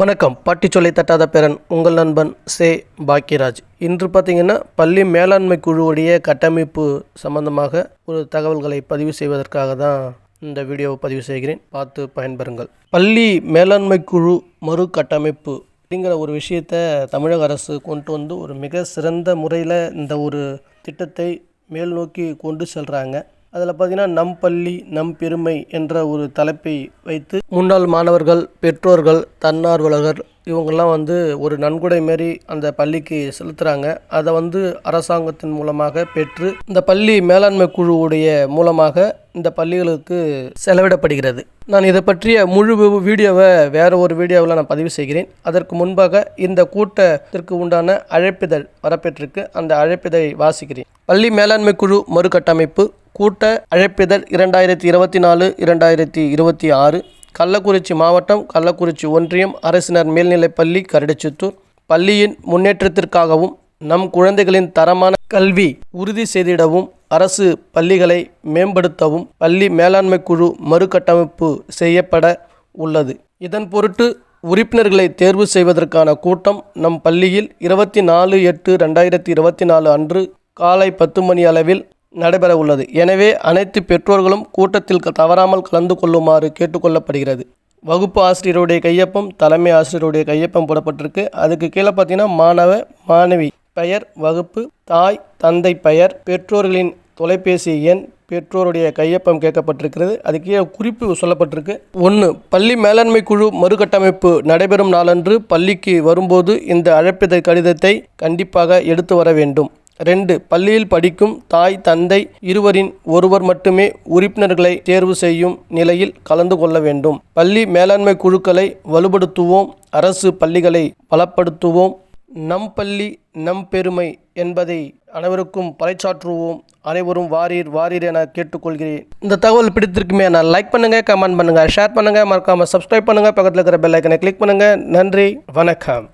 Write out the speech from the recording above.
வணக்கம். பாட்டி சொல்லை தட்டாத பேரன் உங்கள் நண்பன் சே. பாக்கியராஜ். இன்று பார்த்தீங்கன்னா பள்ளி மேலாண்மை குழுவுடைய கட்டமைப்பு சம்பந்தமாக ஒரு தகவல்களை பதிவு செய்வதற்காக தான் இந்த வீடியோவை பதிவு செய்கிறேன். பார்த்து பயன்பெறுங்கள். பள்ளி மேலாண்மை குழு மறு கட்டமைப்பு அப்படிங்கிற ஒரு விஷயத்தை தமிழக அரசு கொண்டு வந்து ஒரு மிக சிறந்த முறையில் இந்த ஒரு திட்டத்தை மேல் நோக்கி கொண்டு செல்கிறாங்க அதில் பார்த்தீங்கன்னா நம் பள்ளி நம் பெருமை என்ற ஒரு தலைப்பை வைத்து முன்னாள் மாணவர்கள் பெற்றோர்கள் தன்னார்வலர்கள் இவங்கெல்லாம் வந்து ஒரு நன்கொடை மாரி அந்த பள்ளிக்கு செலுத்துகிறாங்க அதை வந்து அரசாங்கத்தின் மூலமாக பெற்று இந்த பள்ளி மேலாண்மை குழுவுடைய மூலமாக இந்த பள்ளிகளுக்கு செலவிடப்படுகிறது. நான் இதை பற்றிய முழு வீடியோவை வேற ஒரு வீடியோவில் நான் பதிவு செய்கிறேன். அதற்கு முன்பாக இந்த கூட்டத்திற்கு உண்டான அழைப்பிதழ் வரப்பெற்றிருக்கு. அந்த அழைப்பிதழை வாசிக்கிறேன். பள்ளி மேலாண்மை குழு மறுகட்டமைப்பு கூட்ட அழைப்பிதழ் இரண்டாயிரத்தி இருபத்தி நாலு இரண்டாயிரத்தி இருபத்தி ஆறு கள்ளக்குறிச்சி மாவட்டம் கள்ளக்குறிச்சி ஒன்றியம் அரசினர் மேல்நிலைப்பள்ளி கரடிச்சித்தூர். பள்ளியின் முன்னேற்றத்திற்காகவும் நம் குழந்தைகளின் தரமான கல்வி உறுதி செய்திடவும் அரசு பள்ளிகளை மேம்படுத்தவும் பள்ளி மேலாண்மை குழு மறுகட்டமைப்பு செய்யப்பட உள்ளது. இதன் பொருட்டு உறுப்பினர்களை தேர்வு செய்வதற்கான கூட்டம் நம் பள்ளியில் இருபத்தி நாலு எட்டு ரெண்டாயிரத்தி இருபத்தி நாலு அன்று காலை பத்து மணி அளவில் நடைபெற உள்ளது. எனவே அனைத்து பெற்றோர்களும் கூட்டத்தில் க- தவறாமல் கலந்து கொள்ளுமாறு கேட்டுக்கொள்ளப்படுகிறது. வகுப்பு ஆசிரியருடைய கையொப்பம் தலைமை ஆசிரியருடைய கையொப்பம் போடப்பட்டிருக்கு. அதுக்கு கீழே பார்த்தீங்கன்னா மாணவ மாணவி பெயர் வகுப்பு தாய் தந்தை பெயர் பெற்றோர்களின் தொலைபேசி எண் பெற்றோருடைய கையொப்பம் கேட்கப்பட்டிருக்கிறது. அதுக்கு கீழே குறிப்பு சொல்லப்பட்டிருக்கு. ஒன்று பள்ளி மேலாண்மை குழு மறுகட்டமைப்பு நடைபெறும் நாளன்று பள்ளிக்கு வரும்போது இந்த அழைப்பிதழ் கடிதத்தை கண்டிப்பாக எடுத்து வர வேண்டும். ரெண்டு பள்ளியில் படிக்கும் தாய் தந்தை இருவரின் ஒருவர் மட்டுமே உறுப்பினர்களை தேர்வு செய்யும் நிலையில் கலந்து கொள்ள வேண்டும். பள்ளி மேலாண்மை குழுக்களை வலுப்படுத்துவோம். அரசு பள்ளிகளை பலப்படுத்துவோம். நம் பள்ளி நம் பெருமை என்பதை அனைவருக்கும் பறைச்சாற்றுவோம் அனைவரும் வாரீர் வாரீர் என கேட்டுக்கொள்கிறேன். இந்த தகவல் பிடித்திருக்குமே நான் லைக் பண்ணுங்கள் கமெண்ட் பண்ணுங்கள் ஷேர் பண்ணுங்க. மறக்காமல் சப்ஸ்கிரைப் பண்ணுங்கள் பக்கத்தில் இருக்கிற பெல் ஐக்கனை கிளிக் பண்ணுங்கள் நன்றி வணக்கம்.